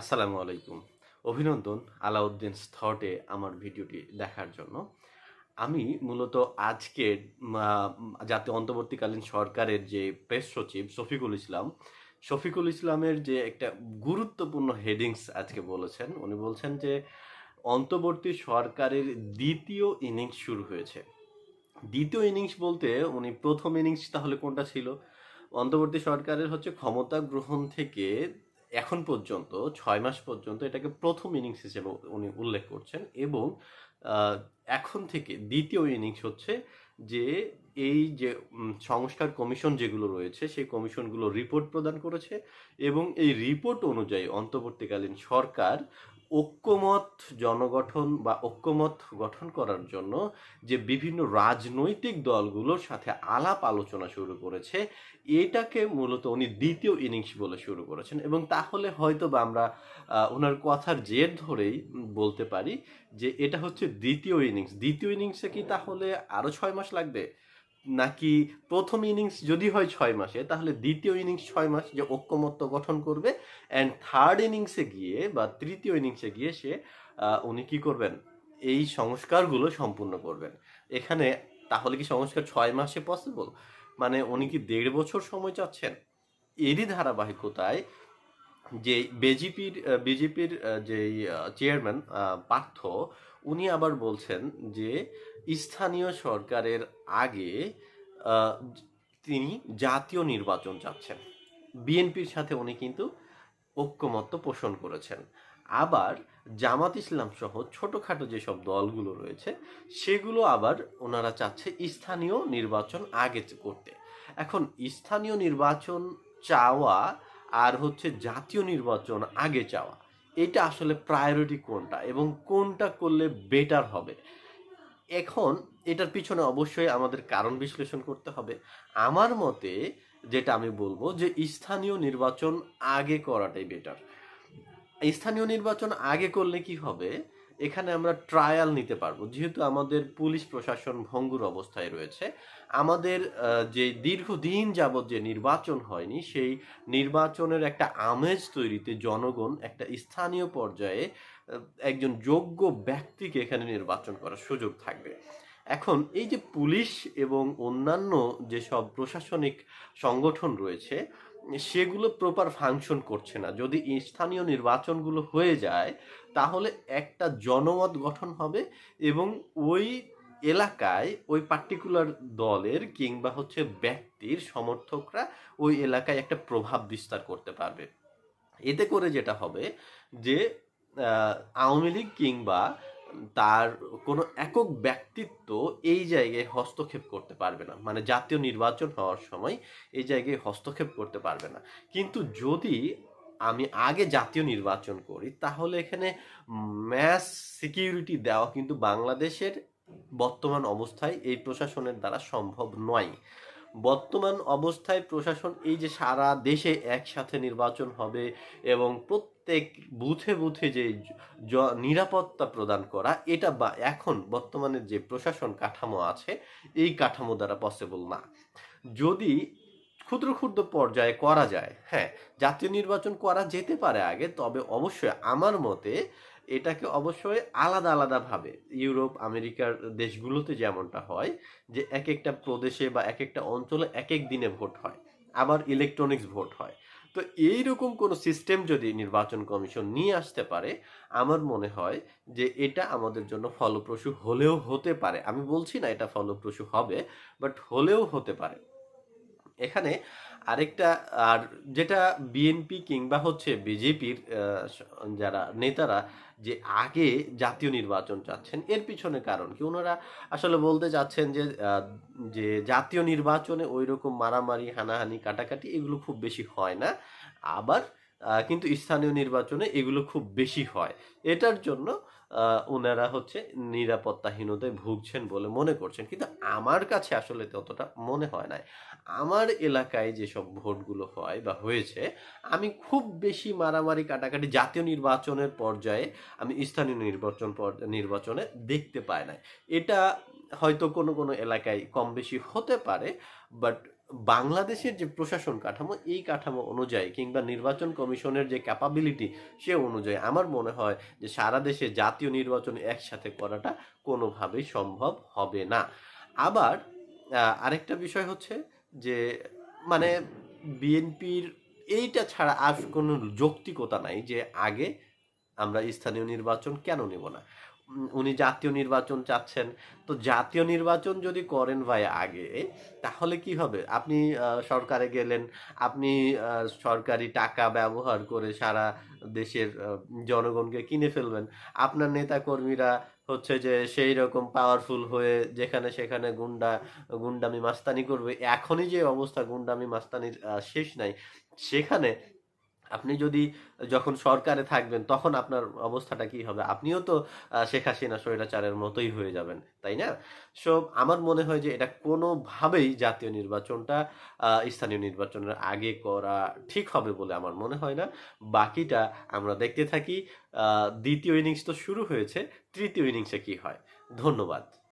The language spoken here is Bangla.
আসসালামু আলাইকুম। অভিনন্দন আলাউদ্দিন থটে আমার ভিডিওটি দেখার জন্য। আমি মূলত আজকে জাতীয় অন্তর্বর্তীকালীন সরকারের যে প্রেস সচিব শফিকুল ইসলাম, শফিকুল ইসলামের যে একটা গুরুত্বপূর্ণ হেডিংস আজকে বলেছেন, উনি বলছেন যে অন্তর্বর্তী সরকারের দ্বিতীয় ইনিংস শুরু হয়েছে। দ্বিতীয় ইনিংস বলতে উনি প্রথম ইনিংস তাহলে কোনটা ছিল? অন্তর্বর্তী সরকারের হচ্ছে ক্ষমতা গ্রহণ থেকে এখন পর্যন্ত, ছয় মাস পর্যন্ত এটাকে প্রথম ইনিংস হিসেবে উনি উল্লেখ করছেন এবং এখন থেকে দ্বিতীয় ইনিংস হচ্ছে যে এই যে সংস্কার কমিশন যেগুলো রয়েছে, সেই কমিশনগুলো রিপোর্ট প্রদান করেছে এবং এই রিপোর্ট অনুযায়ী অন্তর্বর্তীকালীন সরকার ঐক্যমত জনগঠন বা ঐক্যমত গঠন করার জন্য যে বিভিন্ন রাজনৈতিক দলগুলোর সাথে আলাপ আলোচনা শুরু করেছে, এটাকে মূলত উনি দ্বিতীয় ইনিংস বলে শুরু করেছেন। এবং তাহলে হয়তো বা আমরা ওনার কথার জের ধরেই বলতে পারি যে এটা হচ্ছে দ্বিতীয় ইনিংস। দ্বিতীয় ইনিংসে কি তাহলে আরও ছয় মাস লাগবে? নাকি প্রথম ইনিংস যদি হয় ছয় মাসে, তাহলে দ্বিতীয় ইনিংস ছয় মাস যে ঐক্যমত্য গঠন করবে অ্যান্ড থার্ড ইনিংসে গিয়ে বা তৃতীয় ইনিংসে গিয়ে সে উনি কী করবেন? এই সংস্কারগুলো সম্পূর্ণ করবেন। এখানে তাহলে কি সংস্কার ছয় মাসে পসিবল মানে উনি কি দেড় বছর সময় চাচ্ছেন? এরই ধারাবাহিকতায় যে বিজেপির বিজেপির যে চেয়ারম্যান পার্থ, উনি আবার বলছেন যে স্থানীয় সরকারের আগে তিনি জাতীয় নির্বাচন চাচ্ছেন। বিএনপির সাথে উনি কিন্তু ঐক্যমত্য পোষণ করেছেন। আবার জামাত ইসলাম সহ ছোটখাটো যেসব দলগুলো রয়েছে, সেগুলো আবার ওনারা চাচ্ছে স্থানীয় নির্বাচন আগে করতে। এখন স্থানীয় নির্বাচন চাওয়া আর হচ্ছে জাতীয় নির্বাচন আগে চাওয়া। এটা আসলে প্রায়োরিটি কোনটা এবং কোনটা করলে বেটার হবে? এখন এটার পিছনে অবশ্যই আমাদের কারণ বিশ্লেষণ করতে হবে। আমার মতে যেটা আমি বলব যে স্থানীয় নির্বাচন আগে করাটাই বেটার স্থানীয় নির্বাচন আগে করলে কি হবে? এখানে আমরা ট্রায়াল নিতে পারব। যেহেতু আমাদের পুলিশ প্রশাসন ভঙ্গুর অবস্থায় রয়েছে, আমাদের যে দীর্ঘদিন যাবৎ যে নির্বাচন হয়নি, সেই নির্বাচনের একটা আমেজ তৈরিতে জনগণ একটা স্থানীয় পর্যায়ে একজন যোগ্য ব্যক্তিকে এখানে নির্বাচন করার সুযোগ থাকবে। এখন এই যে পুলিশ এবং অন্যান্য যেসব প্রশাসনিক সংগঠন রয়েছে সেগুলো প্রপার ফাংশন করছে না। যদি স্থানীয় নির্বাচনগুলো হয়ে যায়, তাহলে একটা জনমত গঠন হবে এবং ওই এলাকায় ওই পার্টিকুলার দলের কিংবা হচ্ছে ব্যক্তির সমর্থকরা ওই এলাকায় একটা প্রভাব বিস্তার করতে পারবে। এতে করে যেটা হবে যে আওয়ামী লীগ কিংবা তার কোনো একক ব্যক্তিত্ব এই জায়গায় হস্তক্ষেপ করতে পারবে না। মানে জাতীয় নির্বাচন হওয়ার সময় এই জায়গায় হস্তক্ষেপ করতে পারবে না। কিন্তু যদি আমি আগে জাতীয় নির্বাচন করি, তাহলে এখানে ম্যাস সিকিউরিটি দেওয়া কিন্তু বাংলাদেশের বর্তমান অবস্থায় এই প্রশাসনের দ্বারা সম্ভব নয়। বর্তমান অবস্থায় প্রশাসন এই যে সারা দেশে একসাথে নির্বাচন হবে এবং প্রত্যেক বুথে বুথে যে নিরাপত্তা প্রদান করা, এটা বা এখন বর্তমানে যে প্রশাসন কাঠামো আছে, এই কাঠামো দ্বারা পসিবল না। যদি ক্ষুদ্র ক্ষুদ্র পর্যায়ে করা যায় হ্যাঁ জাতীয় নির্বাচন করা যেতে পারে আগে, তবে অবশ্যই আমার মতে এটাকে অবশ্যই আলাদা আলাদাভাবে ইউরোপ, আমেরিকার দেশগুলোতে যেমনটা হয়, যে এক একটা প্রদেশে বা এক একটা অঞ্চলে এক এক দিনে ভোট হয়, আবার ইলেকট্রনিক্স ভোট হয়। তো এইরকম কোনো সিস্টেম যদি নির্বাচন কমিশন নিয়ে আসতে পারে, আমার মনে হয় যে এটা আমাদের জন্য ফলপ্রসূ হলেও হতে পারে। আমি বলছি না এটা ফলপ্রসূ হবে বাট হলেও হতে পারে। এখানে আরেকটা, আর যেটা বিএনপি কিংবা হচ্ছে বিজেপির যারা নেতারা যে আগে জাতীয় নির্বাচন চাচ্ছেন, এর পিছনে কারণ কি? ওনারা আসলে বলতে চাচ্ছেন যে যে জাতীয় নির্বাচনে ওই রকম মারামারি, হানাহানি, কাটাকাটি এগুলো খুব বেশি হয় না। আবার কিন্তু স্থানীয় নির্বাচনে এগুলো খুব বেশি হয়। এটার জন্য ওনারা হচ্ছে নিরাপত্তাহীনতায় ভুগছেন বলে মনে করছেন। কিন্তু আমার কাছে আসলে ততটা মনে হয় না আমার এলাকায় যেসব ভোটগুলো হয় বা হয়েছে, আমি খুব বেশি মারামারি, কাটাকাটি জাতীয় নির্বাচনের পর্যায়ে আমি স্থানীয় নির্বাচন নির্বাচনে দেখতে পাই না এটা হয়তো কোনো কোনো এলাকায় কম বেশি হতে পারে বাট বাংলাদেশের যে প্রশাসন কাঠামো, এই কাঠামো অনুযায়ী কিংবা নির্বাচন কমিশনের যে ক্যাপাবিলিটি সে অনুযায়ী আমার মনে হয় যে সারা দেশে জাতীয় নির্বাচন একসাথে করাটা কোনোভাবেই সম্ভব হবে না। আবার আরেকটা বিষয় হচ্ছে যে মানে বিএনপির এইটা ছাড়া আর কোনো যৌক্তিকতা নাই যে আগে আমরা স্থানীয় নির্বাচন কেন নেব না। উনি জাতীয় নির্বাচন চাচ্ছেন। তো জাতীয় নির্বাচন যদি করেন ভাই আগে, তাহলে কি হবে? আপনি সরকারে গেলেন, আপনি সরকারি টাকা ব্যবহার করে সারা দেশের জনগণকে কিনে ফেলবেন। আপনার নেতা কর্মীরা হচ্ছে যে সেই রকম পাওয়ারফুল হয়ে যেখানে সেখানে গুন্ডা, গুন্ডামি মাস্তানি করবে। এখনই যে অবস্থা গুন্ডামি মাস্তানির শেষ নাই। সেখানে আপনি যদি যখন সরকারে থাকবেন, তখন আপনার অবস্থাটা কি হবে? আপনিও তো শেখ হাসিনা স্বৈরাচারের মতোই হয়ে যাবেন, তাই না? সো, আমার মনে হয় যে এটা কোনোভাবেই জাতীয় নির্বাচনটা স্থানীয় নির্বাচনের আগে করা ঠিক হবে বলে আমার মনে হয় না। বাকিটা আমরা দেখতে থাকি দ্বিতীয় ইনিংস তো শুরু হয়েছে, তৃতীয় ইনিংসে কি হয়? ধন্যবাদ।